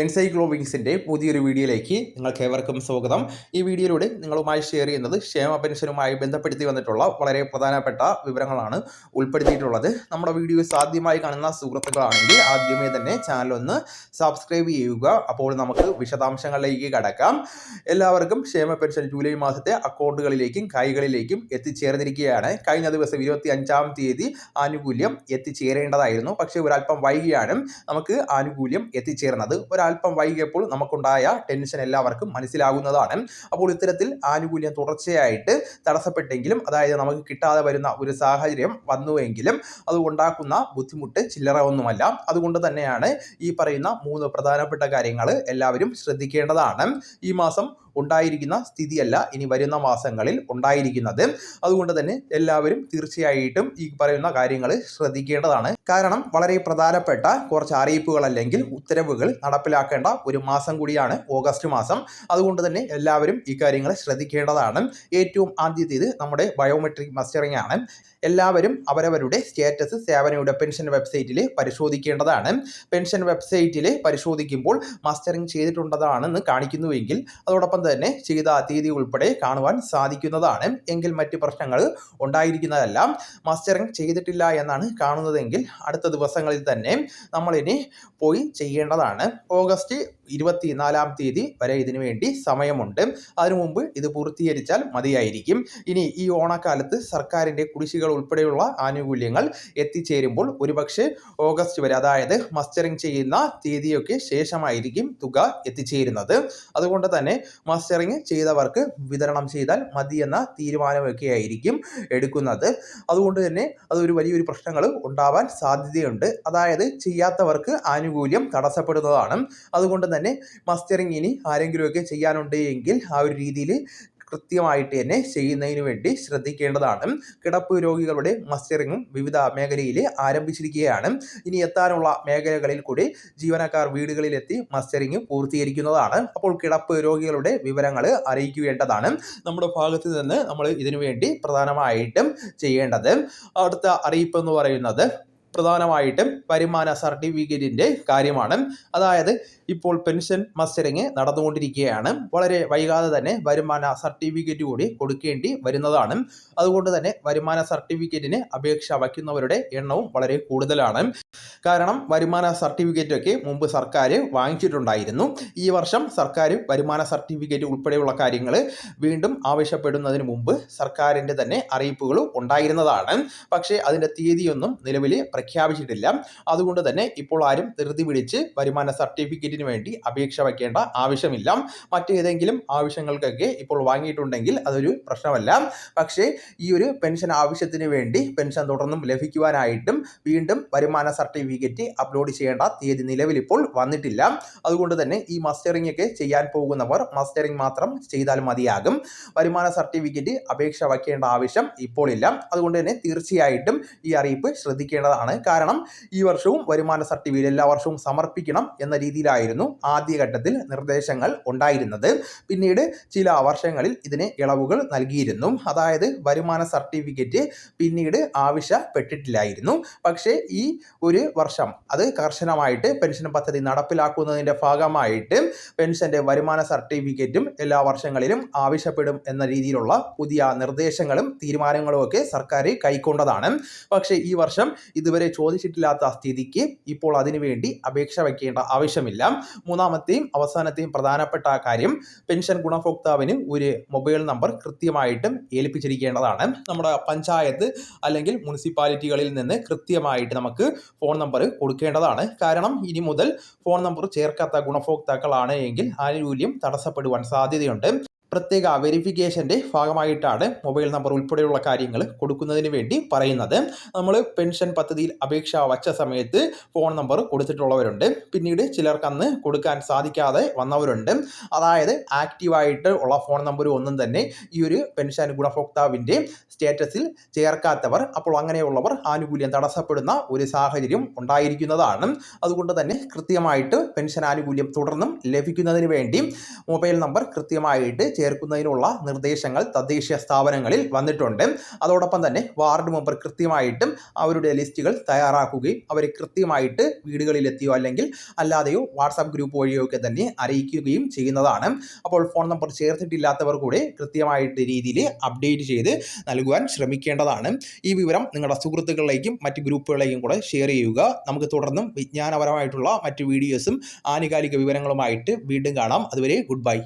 എൻസൈക്ലോവിങ്സിന്റെ പുതിയൊരു വീഡിയോയിലേക്ക് നിങ്ങൾക്ക് ഏവർക്കും സ്വാഗതം. ഈ വീഡിയോയിലൂടെ നിങ്ങളുമായി ഷെയർ ചെയ്യുന്നത് ക്ഷേമ പെൻഷനുമായി ബന്ധപ്പെടുത്തി വന്നിട്ടുള്ള വളരെ പ്രധാനപ്പെട്ട വിവരങ്ങളാണ് ഉൾപ്പെടുത്തിയിട്ടുള്ളത്. നമ്മുടെ വീഡിയോ സാധ്യമായി കാണുന്ന സുഹൃത്തുക്കളാണെങ്കിൽ ആദ്യമേ തന്നെ ചാനൽ ഒന്ന് സബ്സ്ക്രൈബ് ചെയ്യുക. അപ്പോൾ നമുക്ക് വിശദാംശങ്ങളിലേക്ക് കടക്കാം. എല്ലാവർക്കും ക്ഷേമ പെൻഷൻ ജൂലൈ മാസത്തെ അക്കൗണ്ടുകളിലേക്കും കൈകളിലേക്കും എത്തിച്ചേർന്നിരിക്കുകയാണ്. കഴിഞ്ഞ ദിവസം ഇരുപത്തി അഞ്ചാം തീയതി ആനുകൂല്യം എത്തിച്ചേരേണ്ടതായിരുന്നു. പക്ഷേ ഒരല്പം വൈകിയാണ് നമുക്ക് ആനുകൂല്യം എത്തിച്ചേർന്നത്. ഒരല്പം വൈകിയപ്പോൾ നമുക്കുണ്ടായ ടെൻഷൻ എല്ലാവർക്കും മനസ്സിലാകുന്നതാണ്. അപ്പോൾ ഇത്തരത്തിൽ ആനുകൂല്യം തുടർച്ചയായിട്ട് തടസ്സപ്പെട്ടെങ്കിലും അതായത് നമുക്ക് കിട്ടാതെ വരുന്ന ഒരു സാഹചര്യം വന്നുവെങ്കിലും അത് ഉണ്ടാക്കുന്ന ബുദ്ധിമുട്ട് ചില്ലറ ഒന്നുമല്ല. അതുകൊണ്ട് തന്നെയാണ് ഈ പറയുന്ന മൂന്ന് പ്രധാനപ്പെട്ട കാര്യങ്ങൾ എല്ലാവരും ശ്രദ്ധിക്കേണ്ടതാണ്. ഈ മാസം ഉണ്ടായിരിക്കുന്ന സ്ഥിതിയല്ല ഇനി വരുന്ന മാസങ്ങളിൽ ഉണ്ടായിരിക്കുന്നത്. അതുകൊണ്ട് തന്നെ എല്ലാവരും തീർച്ചയായിട്ടും ഈ പറയുന്ന കാര്യങ്ങൾ ശ്രദ്ധിക്കേണ്ടതാണ്. കാരണം വളരെ പ്രധാനപ്പെട്ട കുറച്ച് അറിയിപ്പുകൾ അല്ലെങ്കിൽ ഉത്തരവുകൾ നടപ്പിലാക്കേണ്ട ഒരു മാസം കൂടിയാണ് ഓഗസ്റ്റ് മാസം. അതുകൊണ്ട് തന്നെ എല്ലാവരും ഈ കാര്യങ്ങൾ ശ്രദ്ധിക്കേണ്ടതാണ്. ഏറ്റവും ആദ്യത്തേത് നമ്മുടെ ബയോമെട്രിക് മസ്റ്ററിംഗ് ആണ്. എല്ലാവരും അവരവരുടെ സ്റ്റേറ്റസ് സേവനയുടെ പെൻഷൻ വെബ്സൈറ്റിൽ പരിശോധിക്കേണ്ടതാണ്. പെൻഷൻ വെബ്സൈറ്റിൽ പരിശോധിക്കുമ്പോൾ മസ്റ്ററിംഗ് ചെയ്തിട്ടുള്ളതാണെന്ന് കാണിക്കുന്നുവെങ്കിൽ അതോടൊപ്പം തന്നെ ചെയ്ത തീയതി ഉൾപ്പെടെ കാണുവാൻ സാധിക്കുന്നതാണ്. എങ്കിൽ മറ്റ് പ്രശ്നങ്ങൾ ഉണ്ടായിരിക്കുന്നതല്ല. മസ്റ്ററിംഗ് ചെയ്തിട്ടില്ല എന്നാണ് കാണുന്നതെങ്കിൽ അടുത്ത ദിവസങ്ങളിൽ തന്നെ നമ്മളിനി പോയി ചെയ്യേണ്ടതാണ്. ഓഗസ്റ്റ് ഇരുപത്തിനാലാം തീയതി വരെ ഇതിനു വേണ്ടി സമയമുണ്ട്. അതിനു മുമ്പ് ഇത് പൂർത്തീകരിച്ചാൽ മതിയായിരിക്കും. ഇനി ഈ ഓണക്കാലത്ത് സർക്കാരിന്റെ കുടിശ്ശികൾ ഉൾപ്പെടെയുള്ള ആനുകൂല്യങ്ങൾ എത്തിച്ചേരുമ്പോൾ ഒരുപക്ഷെ ഓഗസ്റ്റ് വരെ അതായത് മസ്റ്ററിംഗ് ചെയ്യുന്ന തീയതിയൊക്കെ ശേഷമായിരിക്കും തുക എത്തിച്ചേരുന്നത്. അതുകൊണ്ട് തന്നെ മസ്റ്ററിംഗ് ചെയ്തവർക്ക് വിതരണം ചെയ്താൽ മതി എന്ന തീരുമാനമൊക്കെ ആയിരിക്കും എടുക്കുന്നത്. അതുകൊണ്ട് തന്നെ അതൊരു വലിയൊരു പ്രശ്നങ്ങൾ ഉണ്ടാവാൻ സാധ്യതയുണ്ട്. അതായത് ചെയ്യാത്തവർക്ക് ആനുകൂല്യം തടസ്സപ്പെടുന്നതാണ്. അതുകൊണ്ട് തന്നെ മാസ്റ്ററിങ് ഇനി ആരെങ്കിലുമൊക്കെ ചെയ്യാനുണ്ട് എങ്കിൽ ആ ഒരു രീതിയിൽ കൃത്യമായിട്ട് തന്നെ ചെയ്യുന്നതിന് വേണ്ടി ശ്രദ്ധിക്കേണ്ടതാണ്. കിടപ്പ് രോഗികളുടെ മസ്റ്ററിങ്ങും വിവിധ മേഖലയിൽ ആരംഭിച്ചിരിക്കുകയാണ്. ഇനി എത്താനുള്ള മേഖലകളിൽ കൂടി ജീവനക്കാർ വീടുകളിലെത്തി മസ്റ്ററിങ് പൂർത്തീകരിക്കുന്നതാണ്. അപ്പോൾ കിടപ്പ് രോഗികളുടെ വിവരങ്ങൾ അറിയിക്കേണ്ടതാണ്. നമ്മുടെ ഭാഗത്ത് നിന്ന് നമ്മൾ ഇതിനുവേണ്ടി പ്രധാനമായിട്ടും ചെയ്യേണ്ടത്. അടുത്ത അറിയിപ്പ് എന്ന് പറയുന്നത് പ്രധാനമായിട്ടും വരുമാന സർട്ടിഫിക്കറ്റിന്റെ കാര്യമാണ്. അതായത് ഇപ്പോൾ പെൻഷൻ മസ്റ്ററിങ് നടന്നുകൊണ്ടിരിക്കുകയാണ്. വളരെ വൈകാതെ തന്നെ വരുമാന സർട്ടിഫിക്കറ്റ് കൂടി കൊടുക്കേണ്ടി വരുന്നതാണ്. അതുകൊണ്ട് തന്നെ വരുമാന സർട്ടിഫിക്കറ്റിന് അപേക്ഷ വയ്ക്കുന്നവരുടെ എണ്ണവും വളരെ കൂടുതലാണ്. കാരണം വരുമാന സർട്ടിഫിക്കറ്റൊക്കെ മുമ്പ് സർക്കാർ വാങ്ങിച്ചിട്ടുണ്ടായിരുന്നു. ഈ വർഷം സർക്കാർ വരുമാന സർട്ടിഫിക്കറ്റ് ഉൾപ്പെടെയുള്ള കാര്യങ്ങൾ വീണ്ടും ആവശ്യപ്പെടുന്നതിന് മുമ്പ് സർക്കാരിന്റെ തന്നെ അറിയിപ്പുകൾ ഉണ്ടായിരുന്നതാണ്. പക്ഷേ അതിന്റെ തീയതിയൊന്നും നിലവിൽ അതുകൊണ്ട് തന്നെ ഇപ്പോൾ ആരും ധൃതി പിടിച്ച് വരുമാന സർട്ടിഫിക്കറ്റിന് വേണ്ടി അപേക്ഷ വയ്ക്കേണ്ട ആവശ്യമില്ല. മറ്റേതെങ്കിലും ആവശ്യങ്ങൾക്കൊക്കെ ഇപ്പോൾ വാങ്ങിയിട്ടുണ്ടെങ്കിൽ അതൊരു പ്രശ്നമല്ല. പക്ഷേ ഈ ഒരു പെൻഷൻ ആവശ്യത്തിന് വേണ്ടി പെൻഷൻ തുടർന്നും ലഭിക്കുവാനായിട്ടും വീണ്ടും വരുമാന സർട്ടിഫിക്കറ്റ് അപ്ലോഡ് ചെയ്യേണ്ട തീയതി നിലവിൽ ഇപ്പോൾ വന്നിട്ടില്ല. അതുകൊണ്ട് തന്നെ ഈ മസ്റ്ററിംഗ് ഒക്കെ ചെയ്യാൻ പോകുന്നവർ മസ്റ്ററിംഗ് മാത്രം ചെയ്താൽ മതിയാകും. വരുമാന സർട്ടിഫിക്കറ്റ് അപേക്ഷ വയ്ക്കേണ്ട ആവശ്യം ഇപ്പോൾ ഇല്ല. അതുകൊണ്ട് തന്നെ തീർച്ചയായിട്ടും ഈ അറിയിപ്പ് ശ്രദ്ധിക്കേണ്ടതാണ്. കാരണം ഈ വർഷവും വരുമാന സർട്ടിഫിക്കറ്റ് എല്ലാ വർഷവും സമർപ്പിക്കണം എന്ന രീതിയിലായിരുന്നു ആദ്യഘട്ടത്തിൽ നിർദ്ദേശങ്ങൾ ഉണ്ടായിരുന്നത്. പിന്നീട് ചില വർഷങ്ങളിൽ ഇതിന് ഇളവുകൾ നൽകിയിരുന്നു. അതായത് വരുമാന സർട്ടിഫിക്കറ്റ് പിന്നീട് ആവശ്യപ്പെട്ടിട്ടില്ലായിരുന്നു. പക്ഷേ ഈ ഒരു വർഷം അത് കർശനമായിട്ട് പെൻഷൻ പദ്ധതി നടപ്പിലാക്കുന്നതിന്റെ ഭാഗമായിട്ട് പെൻഷന്റെ വരുമാന സർട്ടിഫിക്കറ്റും എല്ലാ വർഷങ്ങളിലും ആവശ്യപ്പെടും എന്ന രീതിയിലുള്ള പുതിയ നിർദ്ദേശങ്ങളും തീരുമാനങ്ങളും ഒക്കെ സർക്കാർ കൈക്കൊണ്ടതാണ്. പക്ഷേ ഈ വർഷം ഇതുവരെ ചോദിച്ചിട്ടില്ലാത്ത സ്ഥിതിക്ക് ഇപ്പോൾ അതിനുവേണ്ടി അപേക്ഷ വയ്ക്കേണ്ട ആവശ്യമില്ല. മൂന്നാമത്തെയും അവസാനത്തെയും പ്രധാനപ്പെട്ട കാര്യം പെൻഷൻ ഗുണഭോക്താവിന് ഒരു മൊബൈൽ നമ്പർ കൃത്യമായിട്ടും ഏൽപ്പിച്ചിരിക്കേണ്ടതാണ്. നമ്മുടെ പഞ്ചായത്ത് അല്ലെങ്കിൽ മുനിസിപ്പാലിറ്റികളിൽ നിന്ന് കൃത്യമായിട്ട് നമുക്ക് ഫോൺ നമ്പർ കൊടുക്കേണ്ടതാണ്. കാരണം ഇനി മുതൽ ഫോൺ നമ്പർ ചേർക്കാത്ത ഗുണഭോക്താക്കളാണ് എങ്കിൽ ആനുകൂല്യം തടസ്സപ്പെടുവാൻ സാധ്യതയുണ്ട്. പ്രത്യേക വെരിഫിക്കേഷന്റെ ഭാഗമായിട്ടാണ് മൊബൈൽ നമ്പർ ഉൾപ്പെടെയുള്ള കാര്യങ്ങൾ കൊടുക്കുന്നതിന് വേണ്ടി പറയുന്നത്. നമ്മൾ പെൻഷൻ പദ്ധതിയിൽ അപേക്ഷ വച്ച സമയത്ത് ഫോൺ നമ്പർ കൊടുത്തിട്ടുള്ളവരുണ്ട്. പിന്നീട് ചിലർക്ക് അന്ന് കൊടുക്കാൻ സാധിക്കാതെ വന്നവരുണ്ട്. അതായത് ആക്റ്റീവായിട്ട് ഉള്ള ഫോൺ നമ്പർ ഒന്നും തന്നെ ഈ ഒരു പെൻഷൻ ഗുണഭോക്താവിന്റെ സ്റ്റേറ്റസിൽ ചേർക്കാത്തവർ അപ്പോൾ അങ്ങനെയുള്ളവർ ആനുകൂല്യം തടസ്സപ്പെടുന്ന ഒരു സാഹചര്യം ഉണ്ടായിരിക്കുന്നതാണ്. അതുകൊണ്ട് തന്നെ കൃത്യമായിട്ട് പെൻഷൻ ആനുകൂല്യം തുടർന്നും ലഭിക്കുന്നതിന് വേണ്ടി മൊബൈൽ നമ്പർ കൃത്യമായിട്ട് ചേർക്കുന്നതിനുള്ള നിർദ്ദേശങ്ങൾ തദ്ദേശീയ സ്ഥാപനങ്ങളിൽ വന്നിട്ടുണ്ട്. അതോടൊപ്പം തന്നെ വാർഡ് മെമ്പർ കൃത്യമായിട്ടും അവരുടെ ലിസ്റ്റുകൾ തയ്യാറാക്കുകയും അവർ കൃത്യമായിട്ട് വീടുകളിലെത്തിയോ അല്ലെങ്കിൽ അല്ലാതെയോ വാട്സാപ്പ് ഗ്രൂപ്പ് വഴിയോ ഒക്കെ തന്നെ അറിയിക്കുകയും ചെയ്യുന്നതാണ്. അപ്പോൾ ഫോൺ നമ്പർ ചേർത്തിട്ടില്ലാത്തവർ കൂടെ കൃത്യമായിട്ട് രീതിയിൽ അപ്ഡേറ്റ് ചെയ്ത് നൽകുവാൻ ശ്രമിക്കേണ്ടതാണ്. ഈ വിവരം നിങ്ങളുടെ സുഹൃത്തുക്കളിലേക്കും മറ്റ് ഗ്രൂപ്പുകളിലേക്കും കൂടെ ഷെയർ ചെയ്യുക. നമുക്ക് തുടർന്നും വിജ്ഞാനപരമായിട്ടുള്ള മറ്റ് വീഡിയോസും ആനുകാലിക വിവരങ്ങളുമായിട്ട് വീണ്ടും കാണാം. അതുവരെ ഗുഡ് ബൈ.